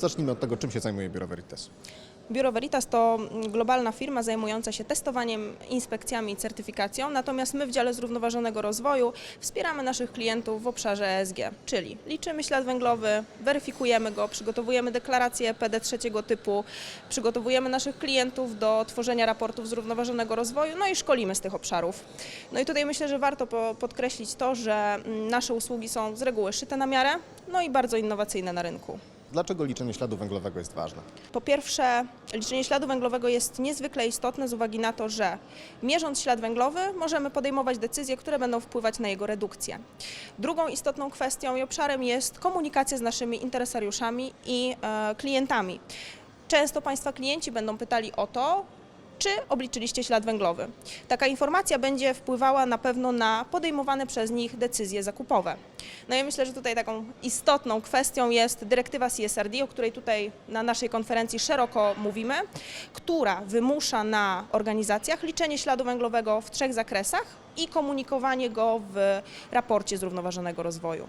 Zacznijmy od tego, czym się zajmuje Biuro Veritas. Biuro Veritas to globalna firma zajmująca się testowaniem, inspekcjami i certyfikacją, natomiast my w dziale zrównoważonego rozwoju wspieramy naszych klientów w obszarze ESG, czyli liczymy ślad węglowy, weryfikujemy go, przygotowujemy deklaracje PD trzeciego typu, przygotowujemy naszych klientów do tworzenia raportów zrównoważonego rozwoju, no i szkolimy z tych obszarów. No i tutaj myślę, że warto po- podkreślić to, że mm, nasze usługi są z reguły szyte na miarę, no i bardzo innowacyjne na rynku. Dlaczego liczenie śladu węglowego jest ważne? Po pierwsze, liczenie śladu węglowego jest niezwykle istotne z uwagi na to, że mierząc ślad węglowy możemy podejmować decyzje, które będą wpływać na jego redukcję. Drugą istotną kwestią i obszarem jest komunikacja z naszymi interesariuszami i e, klientami. Często Państwa klienci będą pytali o to, czy obliczyliście ślad węglowy. Taka informacja będzie wpływała na pewno na podejmowane przez nich decyzje zakupowe. No i myślę, że tutaj taką istotną kwestią jest dyrektywa CSRD, o której tutaj na naszej konferencji szeroko mówimy, która wymusza na organizacjach liczenie śladu węglowego w trzech zakresach i komunikowanie go w raporcie zrównoważonego rozwoju.